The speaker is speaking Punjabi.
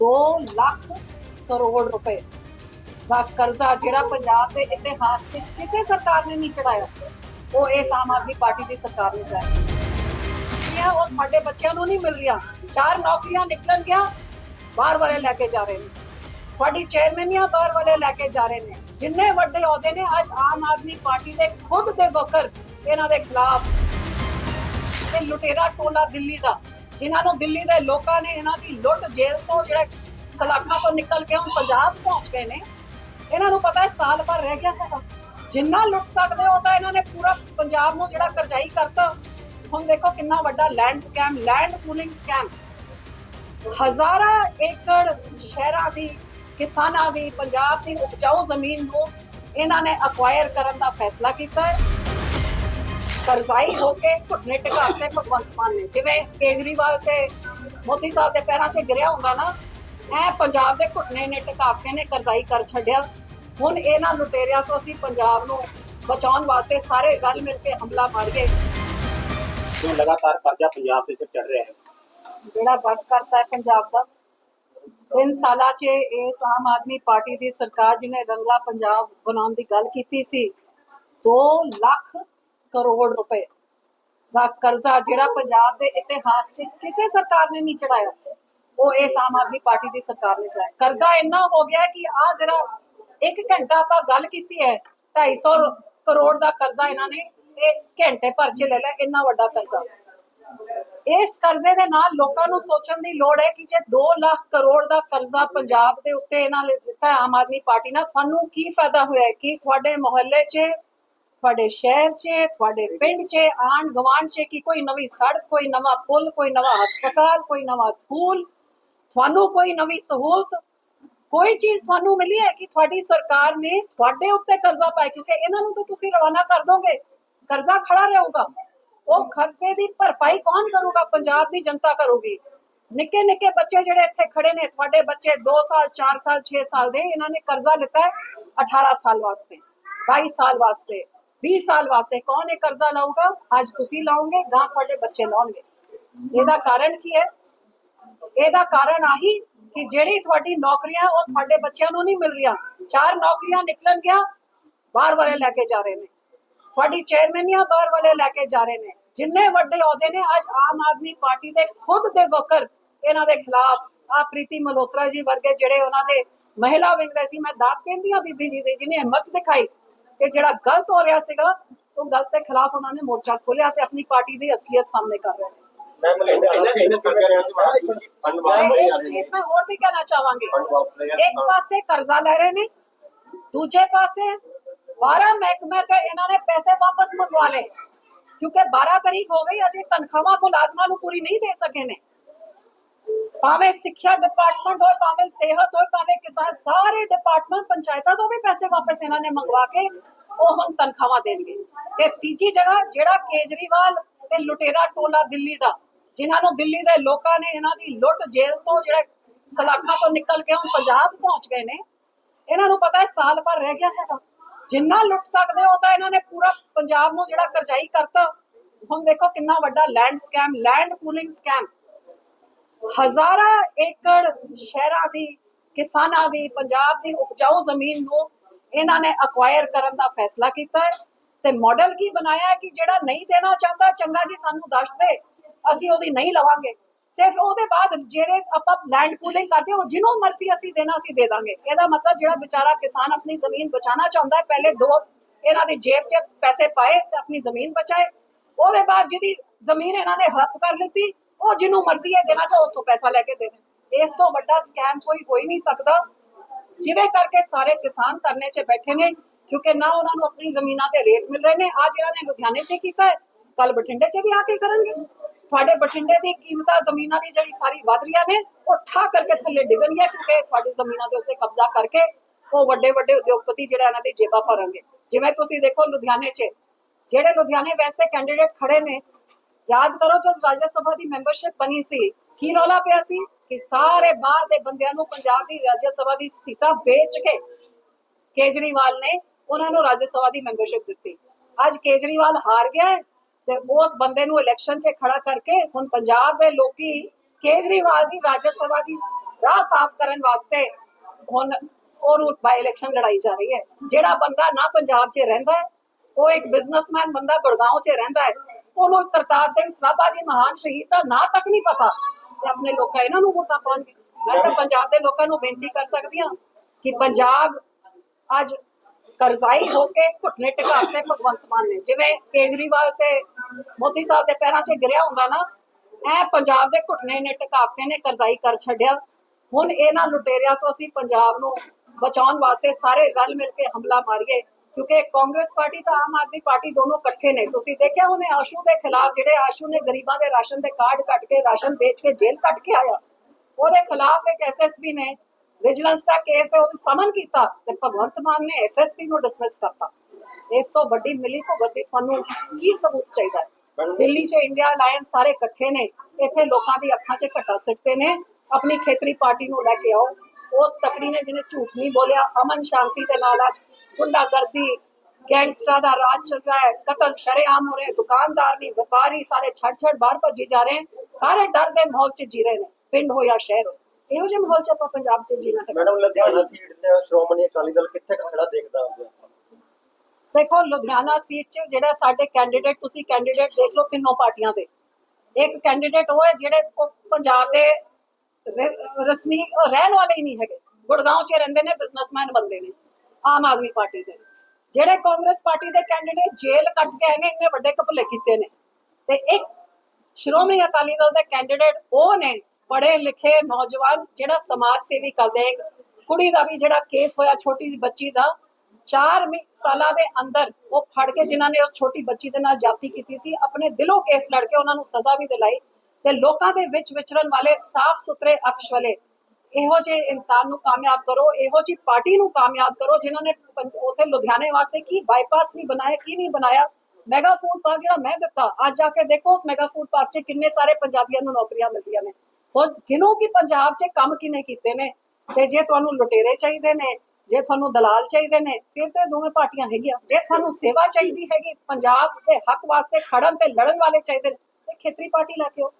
2 ਲੱਖ ਕਰੋੜ ਰੁਪਏ ਦਾ ਕਰਜ਼ਾ ਜਿਹੜਾ ਪੰਜਾਬ ਦੇ ਇਤਿਹਾਸ 'ਚ ਕਿਸੇ ਸਰਕਾਰ ਨੇ ਨਹੀਂ ਚੜਾਇਆ। ਉਹ ਇਸ ਆਮ ਆਦਮੀ ਪਾਰਟੀ ਦੀ ਸਰਕਾਰ ਨੇ ਚੜਾਇਆ। ਉਹ ਸਾਡੇ ਬੱਚਿਆਂ ਨੂੰ ਨਹੀਂ ਮਿਲ ਰਹੀਆਂ ਚਾਰ ਨੌਕਰੀਆਂ ਨਿਕਲਣ ਗਿਆ ਬਾਹਰ ਵਾਲੇ ਲੈ ਕੇ ਜਾ ਰਹੇ ਨੇ। ਤੁਹਾਡੀ ਚੇਅਰਮੈਨੀਆਂ ਬਾਹਰ ਵਾਲੇ ਲੈ ਕੇ ਜਾ ਰਹੇ ਨੇ। ਜਿੰਨੇ ਵੱਡੇ ਅਹੁਦੇ ਨੇ, ਅੱਜ ਆਮ ਆਦਮੀ ਪਾਰਟੀ ਦੇ ਖੁਦ ਦੇ ਵਕਰ ਇਹਨਾਂ ਦੇ ਖਿਲਾਫ। ਤੇ ਲੁਟੇਰਾ ਟੋਲਾ ਦਿੱਲੀ ਦਾ। ਜਿਨ੍ਹਾਂ ਨੂੰ ਦਿੱਲੀ ਦੇ ਲੋਕਾਂ ਨੇ ਇਹਨਾਂ ਦੀ ਲੁੱਟ, ਜੇਲ੍ਹ ਤੋਂ ਜਿਹੜਾ ਸਲਾਖਾਂ ਤੋਂ ਨਿਕਲ ਕੇ ਹੁਣ ਪੰਜਾਬ ਪਹੁੰਚ ਗਏ ਨੇ। ਇਹਨਾਂ ਨੂੰ ਪਤਾ ਹੈ ਸਾਲ ਭਰ ਰਹਿ ਗਿਆ ਹੈ ਜਿੰਨਾ ਲੁੱਟ ਸਕਦੇ ਹੋ ਤਾਂ ਇਹਨਾਂ ਨੇ ਪੂਰਾ ਪੰਜਾਬ ਨੂੰ ਜਿਹੜਾ ਕਰਜ਼ਾਈ ਕਰਤਾ। ਹੁਣ ਦੇਖੋ ਕਿੰਨਾ ਵੱਡਾ land scam, land pooling scam. ਹਜ਼ਾਰਾਂ ਏਕੜ ਸ਼ਹਿਰਾਂ ਦੀ, ਕਿਸਾਨਾਂ ਦੀ, ਪੰਜਾਬ ਦੀ ਉਪਜਾਊ ਜ਼ਮੀਨ ਨੂੰ ਇਹਨਾਂ ਨੇ ਅਕਵਾਇਰ ਕਰਨ ਦਾ ਫੈਸਲਾ ਕੀਤਾ ਹੈ। ਕਰਜ਼ਾਈ ਹੋ ਕੇ ਘੁਟਨੇ ਟਿਕਾਤੇ ਭਗਵੰਤ ਮਾਨ ਨੇ। ਜਿਵੇਂ ਕੇਜਰੀਵਾਲ ਤੇ ਮੋਦੀ ਸਾਹਿਬ ਦੇ ਪੈਰਾਂ 'ਚ ਗਿਰਿਆ ਹੁੰਦਾ ਨਾ ਐ ਪੰਜਾਬ ਦੇ ਘੁਟਨੇ ਨੇ ਟਿਕਾ ਕੇ ਨੇ ਕਰਜ਼ਾਈ ਕਰ ਛੱਡਿਆ। ਹੁਣ ਇਹਨਾਂ ਲੁਟੇਰਿਆਂ ਤੋਂ ਅਸੀਂ ਪੰਜਾਬ ਨੂੰ ਬਚਾਉਣ ਵਾਸਤੇ ਸਾਰੇ ਰਲ ਮਿਲ ਕੇ ਹਮਲਾ ਮਾਰ ਗਏ ਜੋ ਲਗਾਤਾਰ ਕਰਜ਼ਾ ਪੰਜਾਬ ਦੇ ਸਿਰ ਚੜ ਰਿਹਾ ਹੈ। ਜਿਹੜਾ ਵੱਧ ਕਰਤਾ ਹੈ ਪੰਜਾਬ ਦਾ। ਤਿੰਨ ਸਾਲਾਂ 'ਚ ਇਸ ਆਮ ਆਦਮੀ ਪਾਰਟੀ ਦੀ ਸਰਕਾਰ ਜਿਹਨੇ ਰੰਗਲਾ ਪੰਜਾਬ ਬਣਾਉਣ ਦੀ ਗੱਲ ਕੀਤੀ ਸੀ 2 ਲੱਖ ਕਰੋੜ ਰੁਪਏ ਦਾ ਕਰਜ਼ਾ ਜਿਹੜਾ ਪੰਜਾਬ ਦੇ ਇਤਿਹਾਸ 'ਚ ਕਿਸੇ ਸਰਕਾਰ ਨੇ ਨਹੀਂ ਚੜਾਇਆ ਉਹ ਇਸ ਆਮ ਆਦਮੀ ਪਾਰਟੀ ਦੀ ਸਰਕਾਰ ਨੇ ਚੜਾਇਆ ਕਰਜ਼ਾ ਇੰਨਾ ਹੋ ਗਿਆ ਕਿ ਆ ਜਿਹੜਾ ਇੱਕ ਘੰਟਾ ਆਪਾਂ ਗੱਲ ਕੀਤੀ ਹੈ 250 ਕਰੋੜ ਦਾ ਕਰਜ਼ਾ ਇਹਨਾਂ ਨੇ ਇੱਕ ਘੰਟੇ ਭਰ 'ਚ ਲੈ ਲਿਆ ਇੰਨਾ ਵੱਡਾ ਕਰਜ਼ਾ। ਇਸ ਕਰਜ਼ੇ ਦੇ ਨਾਲ ਲੋਕਾਂ ਨੂੰ ਸੋਚਣ ਦੀ ਲੋੜ ਹੈ ਕਿ ਜੇ 2 ਲੱਖ ਕਰੋੜ ਦਾ ਕਰਜ਼ਾ ਪੰਜਾਬ ਦੇ ਉੱਤੇ ਇਹਨਾਂ ਨੇ ਦਿੱਤਾ ਆਮ ਆਦਮੀ ਪਾਰਟੀ ਨਾਲ, ਤੁਹਾਨੂੰ ਕੀ ਫਾਇਦਾ ਹੋਇਆ ਕਿ ਤੁਹਾਡੇ ਮੁਹੱਲੇ 'ਚ ਤੁਹਾਡੇ ਸ਼ਹਿਰ 'ਚ, ਤੁਹਾਡੇ ਪਿੰਡ 'ਚ, ਆਂਢ ਗੁਆਂਢ 'ਚ ਕਿ ਕੋਈ ਨਵੀਂ ਸੜਕ, ਕੋਈ ਨਵਾਂ ਪੁਲ, ਕੋਈ ਨਵਾਂ ਹਸਪਤਾਲ, ਕੋਈ ਨਵਾਂ ਸਕੂਲ, ਤੁਹਾਨੂੰ ਕੋਈ ਨਵੀਂ ਸਹੂਲਤ, ਕੋਈ ਚੀਜ਼ ਤੁਹਾਨੂੰ ਮਿਲੀ ਹੈ ਕਿ ਤੁਹਾਡੀ ਸਰਕਾਰ ਨੇ ਤੁਹਾਡੇ ਉੱਤੇ ਕਰਜ਼ਾ ਪਾਇਆ? ਕਿਉਂਕਿ ਇਹਨਾਂ ਨੂੰ ਤਾਂ ਤੁਸੀਂ ਰਵਾਨਾ ਕਰ ਦੋਗੇ, ਕਰਜ਼ਾ ਖੜਾ ਰਹੂਗਾ। ਉਹ ਖਰਚੇ ਦੀ ਭਰਪਾਈ ਕੌਣ ਕਰੂਗਾ? ਪੰਜਾਬ ਦੀ ਜਨਤਾ ਕਰੂਗੀ। ਨਿੱਕੇ ਨਿੱਕੇ ਬੱਚੇ ਜਿਹੜੇ ਇੱਥੇ ਖੜੇ ਨੇ, ਤੁਹਾਡੇ ਬੱਚੇ 2 ਸਾਲ 4 ਸਾਲ 6 ਸਾਲ ਦੇ, ਇਹਨਾਂ ਨੇ ਕਰਜ਼ਾ ਲਿੱਤਾ ਹੈ 18 ਸਾਲ ਵਾਸਤੇ 22 ਸਾਲ ਵਾਸਤੇ। 20 ਸਾਲ ਵਾਸਤੇ ਕੌਣ ਇਹ ਕਰਜ਼ਾ ਲਾਊਗਾ? ਅੱਜ ਤੁਸੀਂ ਲਾਉਂਗੇ ਗਾਂ ਤੁਹਾਡੇ ਬੱਚੇ ਲਾਉਣਗੇ। ਇਹਦਾ ਕਾਰਨ ਕੀ ਹੈ? ਇਹਦਾ ਕਾਰਨ ਆਹੀ ਕਿ ਜਿਹੜੀ ਤੁਹਾਡੀ ਨੌਕਰੀਆਂ ਉਹ ਤੁਹਾਡੇ ਬੱਚਿਆਂ ਨੂੰ ਨਹੀਂ ਮਿਲ ਰਹੀਆਂ। ਚਾਰ ਨੌਕਰੀਆਂ ਨਿਕਲਣ ਗਿਆ ਬਾਹਰ ਵਾਲੇ ਲੈ ਕੇ ਜਾ ਰਹੇ ਨੇ। ਤੁਹਾਡੀ ਚੇਅਰਮੈਨੀਆਂ ਬਾਹਰ ਵਾਲੇ ਲੈ ਕੇ ਜਾ ਰਹੇ ਨੇ। ਜਿੰਨੇ ਵੱਡੇ ਅਹੁਦੇ ਨੇ, ਅੱਜ ਆਮ ਆਦਮੀ ਪਾਰਟੀ ਦੇ ਖੁਦ ਦੇ ਵਕਰ ਇਹਨਾਂ ਦੇ ਖਿਲਾਫ ਆ ਪ੍ਰੀਤੀ ਮਲਹੋਤਰਾ ਜੀ ਵਰਗੇ ਜਿਹੜੇ ਉਹਨਾਂ ਦੇ ਮਹਿਲਾ ਵਿੰਗ ਸੀ, ਮੈਂ ਦਾਤ ਕਹਿੰਦੀ ਆ ਬੀਬੀ ਜੀ ਦੇ, ਜਿਹਨੇ ਹਿੰਮਤ ਦਿਖਾਈ। ਕਿ ਜਿਹੜਾ ਗਲਤ ਹੋ ਰਿਹਾ ਸੀਗਾ ਉਹ ਗਲਤ ਦੇ ਖਿਲਾਫ ਉਹਨਾਂ ਨੇ ਮੋਰਚਾ ਖੋਲਿਆ ਤੇ ਆਪਣੀ ਪਾਰਟੀ ਦੀ ਅਸਲੀਅਤ ਸਾਹਮਣੇ ਕਰ ਰਹੇ ਨੇ। ਮੈਂ ਮੈਂ ਇੱਕ ਚੀਜ਼ ਮੈਂ ਹੋਰ ਵੀ ਕਹਿਣਾ ਚਾਹਾਂਗੀ। ਇੱਕ ਪਾਸੇ ਕਰਜ਼ਾ ਲੈ ਰਹੇ ਨੇ ਦੂਜੇ ਪਾਸੇ 12 ਮਹਿਕਮੇ ਤੋਂ ਇਹਨਾਂ ਨੇ ਪੈਸੇ ਵਾਪਸ ਮੰਗਵਾ ਲਏ। ਕਿਉਂਕਿ 12 ਤਾਰੀਖ ਹੋ ਗਈ ਅਜੇ ਤਨਖਾਹਾਂ ਮੁਲਾਜ਼ਮਾਂ ਨੂੰ ਪੂਰੀ ਨਹੀਂ ਦੇ ਸਕੇ ਨੇ। ਭਾਵੇਂ ਸਿੱਖਿਆ ਡਿਪਾਰਟਮੈਂਟ ਹੋਏ, ਭਾਵੇਂ ਸਿਹਤ ਹੋਏ, ਭਾਵੇਂ ਕਿਸਾਨ, ਸਾਰੇ ਡਿਪਾਰਟਮੈਂਟ ਪੰਚਾਇਤਾਂ ਤੋਂ ਵੀ ਪੈਸੇ ਵਾਪਸ ਇਹਨਾਂ ਨੇ ਮੰਗਵਾ ਕੇ ਉਹ ਹੁਣ ਤਨਖਾਹਾਂ ਦੇਣਗੇ। ਤੇ ਤੀਜੀ ਜਗ੍ਹਾ ਜਿਹੜਾ ਕੇਜਰੀਵਾਲ ਤੇ ਲੁਟੇਰਾ ਟੋਲਾ ਦਿੱਲੀ ਦਾ, ਜਿਨ੍ਹਾਂ ਨੂੰ ਦਿੱਲੀ ਦੇ ਲੋਕਾਂ ਨੇ ਇਹਨਾਂ ਦੀ ਲੁੱਟ ਜੇਲ੍ਹ ਤੋਂ ਜਿਹੜਾ ਸਲਾਖਾਂ ਤੋਂ ਨਿਕਲ ਕੇ ਹੁਣ ਪੰਜਾਬ ਪਹੁੰਚ ਗਏ ਨੇ, ਇਹਨਾਂ ਨੂੰ ਪਤਾ ਹੈ ਸਾਲ ਭਰ ਰਹਿ ਗਿਆ ਹੈਗਾ। ਜਿੰਨਾ ਲੁੱਟ ਸਕਦੇ ਹੋ ਤਾਂ ਇਹਨਾਂ ਨੇ ਪੂਰਾ ਪੰਜਾਬ ਨੂੰ ਜਿਹੜਾ ਕਰਜ਼ਾਈ ਕਰਤਾ। ਹੁਣ ਦੇਖੋ ਕਿੰਨਾ ਵੱਡਾ land scam land pooling scam ਹਜ਼ਾਰਾਂ ਏਕੜ ਸ਼ਹਿਰਾਂ ਦੀ, ਕਿਸਾਨਾਂ ਦੀ, ਪੰਜਾਬ ਦੀ ਉਪਜਾਊ ਜ਼ਮੀਨ ਨੂੰ ਇਹਨਾਂ ਨੇ ਅਕਵਾਇਰ ਕਰਨ ਦਾ ਫੈਸਲਾ ਕੀਤਾ ਹੈ। ਤੇ ਮਾਡਲ ਕੀ ਬਣਾਇਆ ਹੈ ਕਿ ਜਿਹੜਾ ਨਹੀਂ ਦੇਣਾ ਚਾਹੁੰਦਾ, ਚੰਗਾ ਜੀ ਸਾਨੂੰ ਦੱਸ ਦੇ, ਅਸੀਂ ਉਹਦੀ ਨਹੀਂ ਲਵਾਂਗੇ। ਤੇ ਫਿਰ ਉਹਦੇ ਬਾਅਦ ਜਿਹੜੇ ਆਪਾਂ ਲੈਂਡ ਪੂਲਿੰਗ ਕਰਦੇ ਉਹ ਜਿਹਨੂੰ ਮਰਜ਼ੀ ਅਸੀਂ ਦੇਣਾ, ਅਸੀਂ ਦੇ ਦਾਂਗੇ। ਇਹਦਾ ਮਤਲਬ ਜਿਹੜਾ ਵਿਚਾਰਾ ਕਿਸਾਨ ਆਪਣੀ ਜ਼ਮੀਨ ਬਚਾਉਣਾ ਚਾਹੁੰਦਾ ਹੈ, ਪਹਿਲੇ ਦੋ ਇਹਨਾਂ ਦੀ ਜੇਬ 'ਚ ਪੈਸੇ ਪਾਏ ਤੇ ਆਪਣੀ ਜ਼ਮੀਨ ਬਚਾਏ। ਉਹਦੇ ਬਾਅਦ ਜਿਹਦੀ ਜ਼ਮੀਨ ਇਹਨਾਂ ਨੇ ਹੜਪ ਕਰ ਲਿੱਤੀ ਉਹ ਜਿਹਨੂੰ ਮਰਜ਼ੀ ਹੈ ਦੇਣਾ ਚਾਹੋ ਉਸ ਤੋਂ ਪੈਸਾ ਲੈ ਕੇ ਦੇ ਦੇ। ਇਸ ਤੋਂ ਵੱਡਾ ਸਕੈਮ ਕੋਈ ਹੋ ਹੀ ਨਹੀਂ ਸਕਦਾ। ਜਿਹਦੇ ਕਰਕੇ ਸਾਰੇ ਕਿਸਾਨ ਧਰਨੇ 'ਚ ਬੈਠੇ ਨੇ, ਕਿਉਂਕਿ ਨਾ ਉਹਨਾਂ ਨੂੰ ਆਪਣੀ ਜ਼ਮੀਨਾਂ ਤੇ ਰੇਟ ਮਿਲ ਰਹੇ ਨੇ। ਅੱਜ ਇਹਨਾਂ ਨੇ ਲੁਧਿਆਣੇ 'ਚ ਕੀਤਾ ਹੈ ਕੱਲ ਬਠਿੰਡੇ 'ਚ ਵੀ ਆ ਕੇ ਕਰਨਗੇ। ਤੁਹਾਡੇ ਬਠਿੰਡੇ ਦੀ ਕੀਮਤਾਂ ਜ਼ਮੀਨਾਂ ਦੀ ਜਿਹੜੀ ਸਾਰੀ ਵਧ ਰਹੀਆਂ ਨੇ, ਉਹ ਠਾ ਕਰਕੇ ਥੱਲੇ ਡਿੱਗਣਗੀਆਂ ਕਿਉਂਕਿ ਤੁਹਾਡੀ ਜ਼ਮੀਨਾਂ ਦੇ ਉੱਤੇ ਕਬਜ਼ਾ ਕਰਕੇ ਉਹ ਵੱਡੇ ਵੱਡੇ ਉਦਯੋਗਪਤੀ ਜਿਹੜਾ ਇਹਨਾਂ ਦੀ ਜੇਬਾਂ ਭਰਨਗੇ। ਜਿਵੇਂ ਤੁਸੀਂ ਦੇਖੋ ਲੁਧਿਆਣੇ 'ਚ, ਜਿਹੜੇ ਲੁਧਿਆਣੇ ਵੈਸੇ ਕੈਂਡੀਡੇਟ ਖੜੇ ਨੇ ਯਾਦ ਕਰੋ ਜਦ ਰਾਜ ਸਭਾ ਦੀ ਮੈਂਬਰਸ਼ਿਪ ਬਣੀ ਸੀ, ਕੀ ਰੌਲਾ ਪਿਆ ਸੀ? ਕਿ ਸਾਰੇ ਬਾਹਰ ਦੇ ਬੰਦਿਆਂ ਨੂੰ ਪੰਜਾਬ ਦੀ ਰਾਜ ਸਭਾ ਦੀ ਸੀਟਾਂ ਵੇਚ ਕੇ ਕੇਜਰੀਵਾਲ ਨੇ ਉਹਨਾਂ ਨੂੰ ਰਾਜ ਸਭਾ ਦੀ ਮੈਂਬਰਸ਼ਿਪ ਦਿੱਤੀ। ਅੱਜ ਕੇਜਰੀਵਾਲ ਹਾਰ ਗਿਆ ਹੈ ਤੇ ਉਸ ਬੰਦੇ ਨੂੰ ਇਲੈਕਸ਼ਨ 'ਚ ਖੜਾ ਕਰਕੇ ਹੁਣ ਪੰਜਾਬ ਦੇ ਲੋਕੀ ਕੇਜਰੀਵਾਲ ਦੀ ਰਾਜ ਸਭਾ ਦੀ ਰਾਹ ਸਾਫ਼ ਕਰਨ ਵਾਸਤੇ ਹੁਣ ਉਹ ਰੂਟ ਬਾਈ ਇਲੈਕਸ਼ਨ ਲੜਾਈ ਜਾ ਰਹੀ ਹੈ। ਜਿਹੜਾ ਬੰਦਾ ਨਾ ਪੰਜਾਬ 'ਚ ਰਹਿੰਦਾ ਹੈ ਉਹ ਇੱਕ ਬਿਜ਼ਨਸਮੈਨ ਬੰਦਾ ਗੁੜਗਾਉਂ 'ਚ ਰਹਿੰਦਾ ਹੈ। ਉਹਨੂੰ ਕਰਤਾਰ ਸਿੰਘ ਸਰਾਭਾ ਜੀ ਮਹਾਨ ਸ਼ਹੀਦ ਦਾ ਨਾਂ ਤੱਕ ਨਹੀਂ ਪਤਾ। ਤੇ ਆਪਣੇ ਲੋਕਾਂ ਇਹਨਾਂ ਨੂੰ ਵੋਟਾਂ ਪਾਉਣਗੇ। ਮੈਂ ਤਾਂ ਪੰਜਾਬ ਦੇ ਲੋਕਾਂ ਨੂੰ ਬੇਨਤੀ ਕਰ ਸਕਦੀ ਹਾਂ ਕਿ ਪੰਜਾਬ ਅੱਜ ਕਰਜ਼ਾਈ ਹੋ ਕੇ ਘੁਟਨੇ ਟਿਕਾਤੇ ਭਗਵੰਤ ਮਾਨ ਨੇ। ਜਿਵੇਂ ਕੇਜਰੀਵਾਲ ਤੇ ਮੋਦੀ ਸਾਹਿਬ ਦੇ ਪੈਰਾਂ 'ਚ ਗਿਰਿਆ ਹੁੰਦਾ ਨਾ ਐ ਪੰਜਾਬ ਦੇ ਘੁਟਨੇ ਨੇ ਟਿਕਾਤੇ ਨੇ ਕਰਜ਼ਾਈ ਕਰ ਛੱਡਿਆ। ਹੁਣ ਇਹਨਾਂ ਲੁਟੇਰਿਆਂ ਤੋਂ ਅਸੀਂ ਪੰਜਾਬ ਨੂੰ ਬਚਾਉਣ ਵਾਸਤੇ ਸਾਰੇ ਰਲ ਮਿਲ ਕੇ ਹਮਲਾ ਮਾਰੀਏ। ਕਿਉਂਕਿ ਕਾਂਗਰਸ ਪਾਰਟੀ ਤਾਂ ਆਮ ਆਦਮੀ ਪਾਰਟੀ ਦੋਨੋਂ ਇਕੱਠੇ ਨੇ। ਤੁਸੀਂ ਦੇਖਿਆ ਉਹਨੇ ਆਸ਼ੂ ਦੇ ਖਿਲਾਫ, ਜਿਹੜੇ ਆਸ਼ੂ ਨੇ ਗਰੀਬਾਂ ਦੇ ਰਾਸ਼ਨ ਦੇ ਕਾਰਡ ਕੱਟ ਕੇ, ਰਾਸ਼ਨ ਵੇਚ ਕੇ ਜੇਲ੍ਹ ਕੱਟ ਕੇ ਆਇਆ। ਉਹਦੇ ਖਿਲਾਫ ਇੱਕ ਐਸਐਸਪੀ ਨੇ ਵਿਜੀਲੈਂਸ ਦਾ ਕੇਸ ਤੇ ਉਹਨੂੰ ਸਮਨ ਕੀਤਾ ਤੇ ਭਗਵੰਤ ਮਾਨ ਨੇ ਐਸਐਸਪੀ ਨੂੰ ਡਿਸਮਿਸ ਕਰਤਾ। ਇਸ ਤੋਂ ਵੱਡੀ ਮਿਲੀ ਭੁਗਤ ਦੀ ਤੁਹਾਨੂੰ ਕੀ ਸਬੂਤ ਚਾਹੀਦਾ ਹੈ? ਦਿੱਲੀ 'ਚ ਇੰਡੀਆ ਅਲਾਈਅੰਸ ਸਾਰੇ ਇਕੱਠੇ ਨੇ। ਇੱਥੇ ਲੋਕਾਂ ਦੀ ਅੱਖਾਂ 'ਚ ਘਟਾ ਸਿੱਟਦੇ ਨੇ। ਆਪਣੀ ਖੇਤਰੀ ਪਾਰਟੀ ਨੂੰ ਲੈ ਕੇ ਆਓ। ਉਸ ਤਕੜੀ ਨੇ ਜਿਹਨੇ ਝੂਠ ਨਹੀਂ ਬੋਲਿਆ ਅਮਨ ਸ਼ਾਂਤੀ ਦੇ ਨਾਲ ਅੱਜ ਗੁੰਡਾਗਰਦੀ ਗੈਂਗਸਟਰ ਦਾ ਰਾਜ ਚੱਲ ਰਿਹਾ ਹੈ ਕਤਲ ਸ਼ਰੇਆਮ ਹੋ ਰਹੇ ਦੁਕਾਨਦਾਰ ਨਹੀਂ ਵਪਾਰੀ ਸਾਰੇ ਛੱਡ ਛੱਡ ਬਾਹਰ ਭੱਜੇ ਜਾ ਰਹੇ ਸਾਰੇ ਡਰ ਦੇ ਮਾਹੌਲ 'ਚ ਜੀ ਰਹੇ ਨੇ ਪਿੰਡ ਹੋ ਜਾਂ ਸ਼ਹਿਰ ਹੋ ਇਹੋ ਜਿਹੇ ਮਾਹੌਲ 'ਚ ਆਪਾਂ ਪੰਜਾਬ 'ਚ ਜੀਣਾ ਹੈ ਮੈਡਮ ਲੁਧਿਆਣਾ ਸੀਟ ਤੇ ਸ਼੍ਰੋਮਣੀ ਅਕਾਲੀ ਦਲ ਕਿੱਥੇ ਖੜਾ ਦੇਖਦਾ ਆਪ ਦੇਖੋ ਲੁਧਿਆਣਾ ਸੀਟ 'ਚ ਜਿਹੜਾ ਸਾਡੇ ਕੈਂਡੀਡੇਟ ਤੁਸੀਂ ਕੈਂਡੀਡੇਟ ਦੇਖ ਲਓ ਤਿੰਨੋਂ ਪਾਰਟੀਆਂ ਦੇ। ਇੱਕ ਕੈਂਡੀਡੇਟ ਉਹ ਹੈ ਜਿਹੜੇ ਪੰਜਾਬ ਦੇ ਰਸਮੀ ਰਹਿਣ ਵਾਲੇ ਹੀ ਨਹੀਂ ਹੈਗੇ। ਗੁੜਗਾਉਂ 'ਚ ਰਹਿੰਦੇ ਨੇ ਬਿਜ਼ਨਸਮੈਨ ਬੰਦੇ ਨੇ, ਆਮ ਆਦਮੀ ਪਾਰਟੀ ਦੇ। ਜਿਹੜੇ ਕਾਂਗਰਸ ਪਾਰਟੀ ਦੇ ਕੈਂਡੀਡੇਟ ਜੇਲ੍ਹ ਕੱਟ ਕੇ ਆਏ ਨੇ, ਇੰਨੇ ਵੱਡੇ ਕਪਲੇ ਕੀਤੇ ਨੇ। ਤੇ ਇੱਕ ਸ਼੍ਰੋਮਣੀ ਅਕਾਲੀ ਦਲ ਦੇ ਕੈਂਡੀਡੇਟ ਉਹ ਨੇ, ਪੜ੍ਹੇ ਲਿਖੇ ਨੌਜਵਾਨ, ਜਿਹੜਾ ਸਮਾਜ ਸੇਵੀ ਕਰਦੇ ਇੱਕ ਕੁੜੀ ਦਾ ਵੀ ਜਿਹੜਾ ਕੇਸ ਹੋਇਆ, ਛੋਟੀ ਜਿਹੀ ਬੱਚੀ ਦਾ 4 ਸਾਲਾਂ ਦੇ ਅੰਦਰ ਉਹ ਫੜ ਕੇ ਜਿਨ੍ਹਾਂ ਨੇ ਉਸ ਛੋਟੀ ਬੱਚੀ ਦੇ ਨਾਲ ਜਾਤੀ ਕੀਤੀ ਸੀ, ਆਪਣੇ ਦਿਲੋਂ ਕੇਸ ਲੜ ਕੇ ਉਹਨਾਂ ਨੂੰ ਸਜ਼ਾ ਵੀ ਦਿਲਾਈ। ਤੇ ਲੋਕਾਂ ਦੇ ਵਿੱਚ ਵਿਚਰਨ ਵਾਲੇ ਸਾਫ਼ ਸੁਥਰੇ ਅਕਸ਼ ਵਾਲੇ, ਇਹੋ ਜਿਹੇ ਇਨਸਾਨ ਨੂੰ ਕਾਮਯਾਬ ਕਰੋ, ਇਹੋ ਜਿਹੀ ਪਾਰਟੀ ਨੂੰ ਕਾਮਯਾਬ ਕਰੋ ਜਿਨ੍ਹਾਂ ਨੇ ਪੰ- ਲੁਧਿਆਣੇ ਵਾਸਤੇ ਕੀ ਬਾਈਪਾਸ ਨਹੀਂ ਬਣਾਇਆ, ਕੀ ਨਹੀਂ ਬਣਾਇਆ। ਮੈਗਾ ਫੂਡ ਪਾਰਕ ਜਿਹੜਾ ਮੈਂ ਦਿੱਤਾ, ਅੱਜ ਜਾ ਕੇ ਦੇਖੋ ਉਸ ਮੈਗਾ ਫੂਡ ਪਾਰਕ 'ਚ ਕਿੰਨੇ ਸਾਰੇ ਪੰਜਾਬੀਆਂ ਨੂੰ ਨੌਕਰੀਆਂ ਮਿਲਦੀਆਂ ਨੇ। ਸੋ ਗਿਨੋ ਕਿ ਪੰਜਾਬ 'ਚ ਕੰਮ ਕਿਨੇ ਕੀਤੇ ਨੇ, ਤੇ ਜੇ ਤੁਹਾਨੂੰ ਲੁਟੇਰੇ ਚਾਹੀਦੇ ਨੇ, ਜੇ ਤੁਹਾਨੂੰ ਦਲਾਲ ਚਾਹੀਦੇ ਨੇ, ਫਿਰ ਤੇ ਦੋਵੇਂ ਪਾਰਟੀਆਂ ਹੈਗੀਆਂ। ਜੇ ਤੁਹਾਨੂੰ ਸੇਵਾ ਚਾਹੀਦੀ ਹੈਗੀ, ਪੰਜਾਬ ਦੇ ਹੱਕ ਵਾਸਤੇ ਖੜਨ ਤੇ ਲੜਨ ਵਾਲੇ ਚਾਹੀਦੇ ਨੇ, ਤੇ ਖੇਤਰੀ ਪਾਰਟੀ ਲੈ ਕੇ ਆਓ।